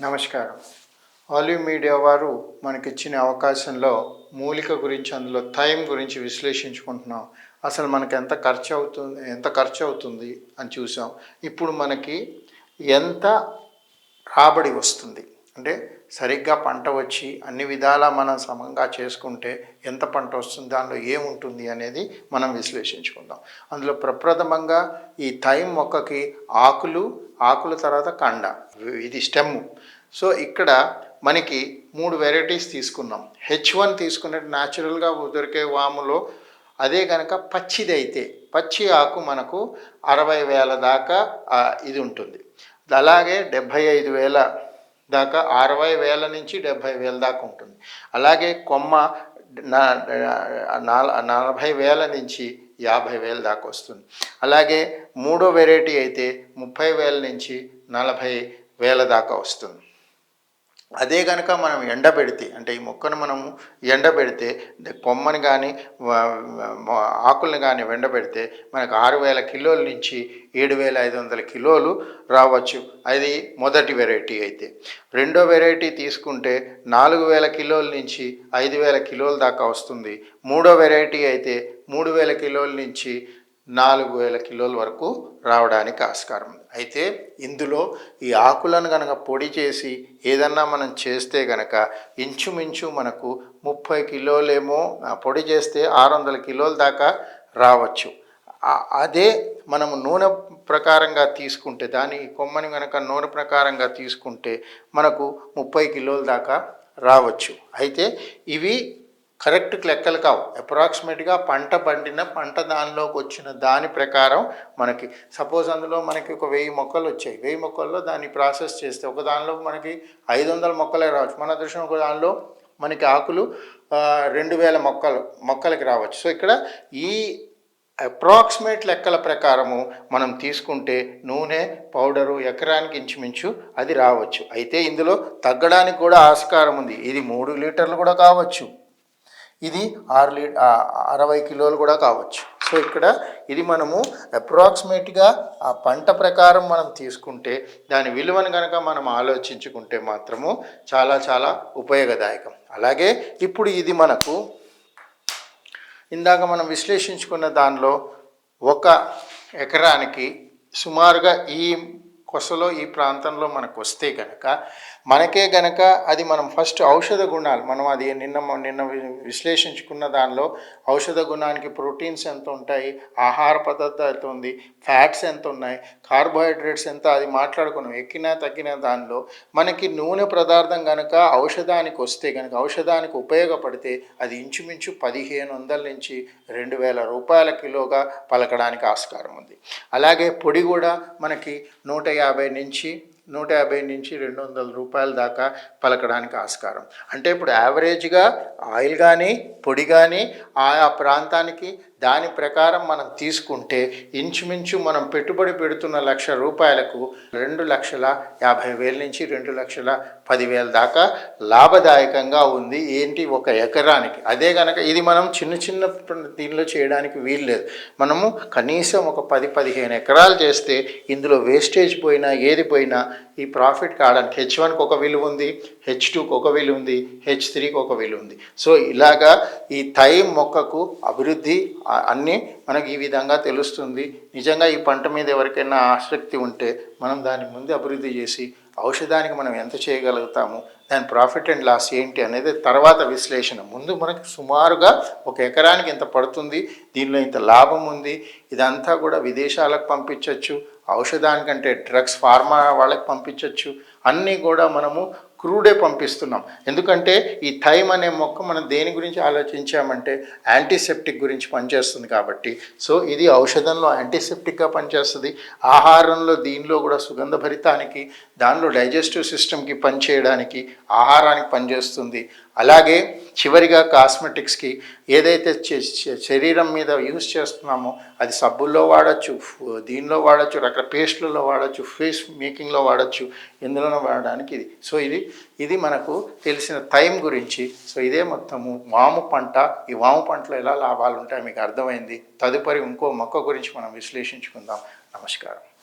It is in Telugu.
నమస్కారం. ఆలివ్ మీడియా వారు మనకిచ్చిన అవకాశంలో మూలిక గురించి అందులో థైమ్ గురించి విశ్లేషించుకుంటున్నాం. అసలు మనకు ఎంత ఖర్చు అవుతుంది ఎంత ఖర్చు అవుతుంది అని చూసాం. ఇప్పుడు మనకి ఎంత రాబడి వస్తుంది? అంటే సరిగ్గా పంట వచ్చి అన్ని విధాలా మనం సమంగా చేసుకుంటే ఎంత పంట వస్తుంది దానిలో ఏముంటుంది అనేది మనం విశ్లేషించుకుందాం. అందులో ప్రప్రథమంగా ఈ థైమ్ మొక్కకి ఆకులు ఆకుల తర్వాత కండ ఇది స్టెమ్. సో ఇక్కడ మనకి మూడు వెరైటీస్ తీసుకున్నాం. హెచ్ వన్ తీసుకున్నట్టు న్యాచురల్గా దొరికే వాములో అదే కనుక పచ్చిది అయితే పచ్చి ఆకు మనకు అరవై వేల దాకా ఇది ఉంటుంది. అలాగే డెబ్భై ఐదు వేల దాకా అరవై వేల నుంచి డెబ్భై వేల దాకా ఉంటుంది. అలాగే కొమ్మ నా- నలభై వేల నుంచి యాభై వేల దాకా వస్తుంది. అలాగే మూడో వెరైటీ అయితే ముప్పై వేల నుంచి నలభై వేల దాకా వస్తుంది. అదే కనుక మనం ఎండబెడితే అంటే ఈ మొక్కను మనము ఎండబెడితే కొమ్మని కానీ ఆకుల్ని కానీ ఎండబెడితే మనకు ఆరు వేల కిలోల నుంచి ఏడు వేల ఐదు వందల కిలోలు రావచ్చు. అది మొదటి వెరైటీ అయితే. రెండో వెరైటీ తీసుకుంటే నాలుగు వేల కిలోల నుంచి ఐదు వేల కిలోల దాకా వస్తుంది. మూడో వెరైటీ అయితే మూడు వేల కిలోల నుంచి నాలుగు వేల కిలోల వరకు రావడానికి ఆస్కారం. ఉంది అయితే ఇందులో ఈ ఆకులను కనుక పొడి చేసి ఏదన్నా మనం చేస్తే గనక ఇంచుమించు మనకు ముప్పై కిలోలేమో పొడి చేస్తే ఆరు వందల కిలోల దాకా రావచ్చు. అదే మనము నూనె ప్రకారంగా తీసుకుంటే దాని కొమ్మని కనుక నూనె ప్రకారంగా తీసుకుంటే మనకు ముప్పై కిలోల దాకా రావచ్చు. అయితే ఇవి కరెక్ట్ లెక్కలు కావు. అప్రాక్సిమేట్గా పంట పండిన పంట దానిలోకి వచ్చిన దాని ప్రకారం మనకి సపోజ్ అందులో మనకి ఒక వెయ్యి మొక్కలు వచ్చాయి. వెయ్యి మొక్కల్లో దాన్ని ప్రాసెస్ చేస్తే ఒక దానిలో మనకి ఐదు వందల మొక్కలే రావచ్చు. మన దృష్టి ఒక దానిలో మనకి ఆకులు రెండు వేల మొక్కలు మొక్కలకి రావచ్చు. సో ఇక్కడ ఈ అప్రాక్సిమేట్ లెక్కల ప్రకారము మనం తీసుకుంటే నూనె పౌడరు ఎకరానికి ఇంచుమించు అది రావచ్చు. అయితే ఇందులో తగ్గడానికి కూడా ఆస్కారం ఉంది. ఇది మూడు లీటర్లు కూడా కావచ్చు. ఇది ఆరు లీ అరవై కిలోలు కూడా కావచ్చు. సో ఇక్కడ ఇది మనము అప్రాక్సిమేట్గా ఆ పంట ప్రకారం మనం తీసుకుంటే దాని విలువను కనుక మనం ఆలోచించుకుంటే మాత్రము చాలా చాలా ఉపయోగదాయకం. అలాగే ఇప్పుడు ఇది మనకు ఇందాక మనం విశ్లేషించుకున్న దానిలో ఒక ఎకరానికి సుమారుగా ఈ కొసలో ఈ ప్రాంతంలో మనకు వస్తే కనుక మనకే గనక అది మనం ఫస్ట్ ఔషధ గుణాలు మనం అది నిన్న నిన్న విశ్లేషించుకున్న దానిలో ఔషధ గుణానికి ప్రోటీన్స్ ఎంత ఉంటాయి ఆహార పదార్థం ఎంత ఉంది ఫ్యాట్స్ ఎంత ఉన్నాయి కార్బోహైడ్రేట్స్ ఎంత అది మాట్లాడుకున్నాం ఎక్కినా తగ్గిన దానిలో మనకి నూనె పదార్థం కనుక ఔషధానికి వస్తే కనుక ఔషధానికి ఉపయోగపడితే అది ఇంచుమించు పదిహేను వందల నుంచి రెండు వేల రూపాయల కిలోగా పలకడానికి ఆస్కారం ఉంది. అలాగే పొడి కూడా మనకి నూట యాభై నుంచి నూట యాభై నుంచి రెండు వందల రూపాయల దాకా పలకడానికి ఆస్కారం. అంటే ఇప్పుడు యావరేజ్గా ఆయిల్ కానీ పొడి కానీ ఆయా ప్రాంతానికి దాని ప్రకారం మనం తీసుకుంటే ఇంచుమించు మనం పెట్టుబడి పెడుతున్న లక్ష రూపాయలకు రెండు లక్షల యాభై వేల నుంచి రెండు లక్షల పదివేల దాకా లాభదాయకంగా ఉంది ఏంటి ఒక ఎకరానికి. అదే కనుక ఇది మనం చిన్న చిన్న దీనిలో చేయడానికి వీల్లేదు మనము కనీసం ఒక పది పదిహేను ఎకరాలు చేస్తే ఇందులో వేస్టేజ్ పోయినా ఏది పోయినా ఈ ప్రాఫిట్ కావడానికి హెచ్ వన్కి ఒక విలువ ఉంది హెచ్ టూకి ఒక విలువ ఉంది హెచ్ త్రీకి ఒక విలువ ఉంది సో ఇలాగా ఈ థైమ్ మొక్కకు అభివృద్ధి అన్నీ మనకు ఈ విధంగా తెలుస్తుంది. నిజంగా ఈ పంట మీద ఎవరికైనా ఆసక్తి ఉంటే మనం దాని ముందు అభివృద్ధి చేసి ఔషధానికి మనం ఎంత చేయగలుగుతాము దాని ప్రాఫిట్ అండ్ లాస్ ఏంటి అనేది తర్వాత విశ్లేషణ. ముందు మనకి సుమారుగా ఒక ఎకరానికి ఇంత పడుతుంది దీనిలో ఇంత లాభం ఉంది ఇదంతా కూడా విదేశాలకు పంపించవచ్చు ఔషధానికంటే డ్రగ్స్ ఫార్మా వాళ్ళకి పంపించవచ్చు అన్నీ కూడా మనము క్రూడే పంపిస్తున్నాం. ఎందుకంటే ఈ థైమ్ అనే మొక్క మనం దేని గురించి ఆలోచించామంటే యాంటీసెప్టిక్ గురించి పనిచేస్తుంది కాబట్టి. సో ఇది ఔషధంలో యాంటీసెప్టిక్గా పనిచేస్తుంది. ఆహారంలో దీనిలో కూడా సుగంధ భరితానికి దానిలో డైజెస్టివ్ సిస్టమ్కి పనిచేయడానికి ఆహారానికి పనిచేస్తుంది. అలాగే చివరిగా కాస్మెటిక్స్కి ఏదైతే చే- శరీరం మీద యూస్ చేస్తున్నామో అది సబ్బుల్లో వాడచ్చు దీనిలో వాడచ్చు రకర పేస్ట్లలో వాడచ్చు ఫేస్ మేకింగ్లో వాడచ్చు ఎందులోనో వాడడానికి ఇది. సో ఇది ఇది మనకు తెలిసిన టైం గురించి. సో ఇదే మొత్తము వాము పంట. ఈ వాము పంటలో ఎలా లాభాలు ఉంటాయో మీకు అర్థమైంది? తదుపరి ఇంకో మొక్క గురించి మనం విశ్లేషించుకుందాం. నమస్కారం.